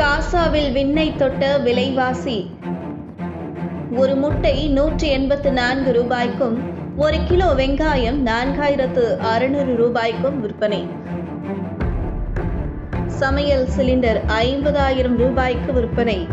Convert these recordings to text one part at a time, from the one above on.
காசாவில் விண்ணை தொட்ட விலைவாசி. ஒரு முட்டை நூற்றி எண்பத்து நான்கு ரூபாய்க்கும் ஒரு கிலோ வெங்காயம் நான்காயிரத்து அறுநூறு ரூபாய்க்கும் விற்பனை. சமையல் சிலிண்டர் ஐம்பதாயிரம் ரூபாய்க்கு விற்பனை.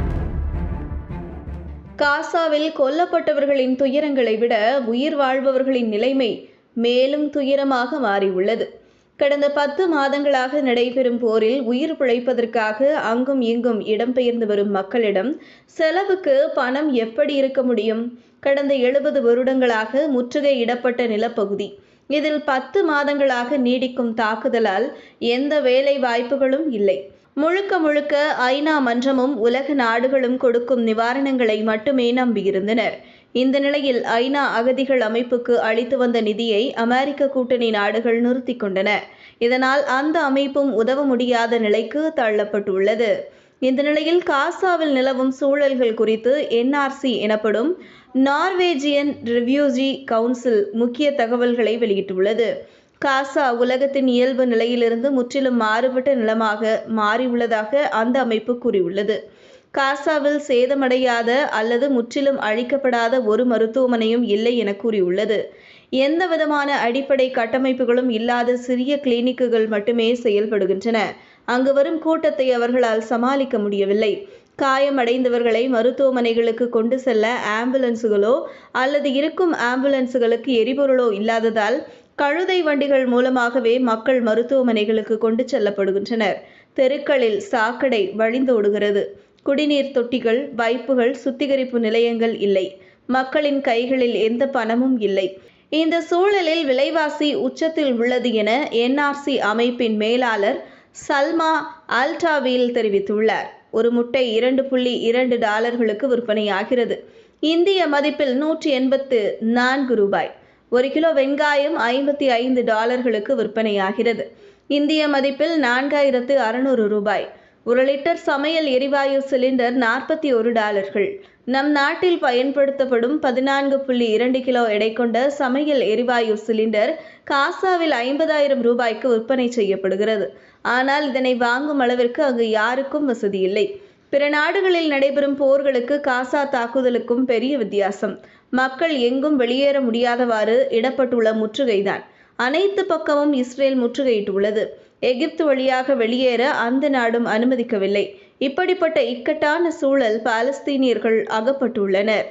காசாவில் கொல்லப்பட்டவர்களின் துயரங்களை விட உயிர் வாழ்பவர்களின் நிலைமை மேலும் துயரமாக மாறியுள்ளது. கடந்த பத்து மாதங்களாக நடைபெறும் போரில் உயிர் பிழைப்பதற்காக அங்கும் இங்கும் இடம்பெயர்ந்து வரும் மக்களிடம் செலவுக்கு பணம் எப்படி இருக்க முடியும்? கடந்த எழுபது வருடங்களாக முற்றுகையிடப்பட்ட நிலப்பகுதி. இதில் பத்து மாதங்களாக நீடிக்கும் தாக்குதலால் எந்த வேலை வாய்ப்புகளும் இல்லை. முழுக்க முழுக்க ஐநா மன்றமும் உலக நாடுகளும் கொடுக்கும் நிவாரணங்களை மட்டுமே நம்பியிருந்தனர். இந்த நிலையில் ஐநா அகதிகள் அமைப்புக்கு அளித்து வந்த நிதியை அமெரிக்க கூட்டணி நாடுகள் நிறுத்தி கொண்டன. இதனால் அந்த அமைப்பும் உதவ முடியாத நிலைக்கு தள்ளப்பட்டுள்ளது. இந்த நிலையில் காசாவில் நிலவும் சூழல்கள் குறித்து என்ஆர்சி எனப்படும் நார்வேஜியன் ரிவ்யூஜி கவுன்சில் முக்கிய தகவல்களை வெளியிட்டுள்ளது. காசா உலகத்தின் இயல்பு நிலையிலிருந்து முற்றிலும் மாறுபட்ட நிலமாக மாறியுள்ளதாக அந்த அமைப்பு கூறியுள்ளது. காசாவில் சேதமடையாத அல்லது முற்றிலும் அழிக்கப்படாத ஒரு மருத்துவமனையும் இல்லை என கூறியுள்ளது. எந்த விதமான அடிப்படை கட்டமைப்புகளும் இல்லாத சிறிய கிளினிக்குகள் மட்டுமே செயல்படுகின்றன. அங்கு வரும் கூட்டத்தை அவர்களால் சமாளிக்க முடியவில்லை. காயமடைந்தவர்களை மருத்துவமனைகளுக்கு கொண்டு செல்ல ஆம்புலன்ஸுகளோ அல்லது இருக்கும் ஆம்புலன்ஸுகளுக்கு எரிபொருளோ இல்லாததால் கழுதை வண்டிகள் மூலமாகவே மக்கள் மருத்துவமனைகளுக்கு கொண்டு செல்லப்படுகின்றனர். தெருக்களில் சாக்கடை வழிந்தோடுகிறது. குடிநீர் தொட்டிகள் வைப்புகள் சுத்திகரிப்பு நிலையங்கள் இல்லை. மக்களின் கைகளில் எந்த பணமும் இல்லை. இந்த சூழலில் விலைவாசி உச்சத்தில் உள்ளது என என்ஆர்சி அமைப்பின் மேலாளர் சல்மா அல்டாவில் தெரிவித்துள்ளார். ஒரு முட்டை இரண்டு புள்ளி இரண்டு டாலர்களுக்கு விற்பனையாகிறது. இந்திய மதிப்பில் நூற்றி எண்பத்து நான்கு ரூபாய். ஒரு கிலோ வெங்காயம் ஐம்பத்தி ஐந்து டாலர்களுக்கு விற்பனையாகிறது. இந்திய மதிப்பில் நான்காயிரத்து அறுநூறு ரூபாய். ஒரு லிட்டர் சமையல் எரிவாயு சிலிண்டர் நாற்பத்தி ஒரு டாலர்கள். நம் நாட்டில் பயன்படுத்தப்படும் பதினான்கு புள்ளி இரண்டு கிலோ எடை கொண்ட சமையல் எரிவாயு சிலிண்டர் காசாவில் ஐம்பதாயிரம் ரூபாய்க்கு விற்பனை செய்யப்படுகிறது. ஆனால் இதனை வாங்கும் அளவிற்கு அங்கு யாருக்கும் வசதி இல்லை. பிற நாடுகளில் நடைபெறும் போர்களுக்கு காசா தாக்குதலுக்கும் பெரிய வித்தியாசம். மக்கள் எங்கும் வெளியேற முடியாதவாறு இடப்பட்டுள்ள முற்றுகைதான். அனைத்து பக்கமும் இஸ்ரேல் முற்றுகையிட்டுள்ளது. எகிப்து வழியாக வெளியேற அந்த நாடும் அனுமதிக்கவில்லை. இப்படிப்பட்ட இக்கட்டான சூழல் பாலஸ்தீனியர்கள் அகப்பட்டுள்ளனர்.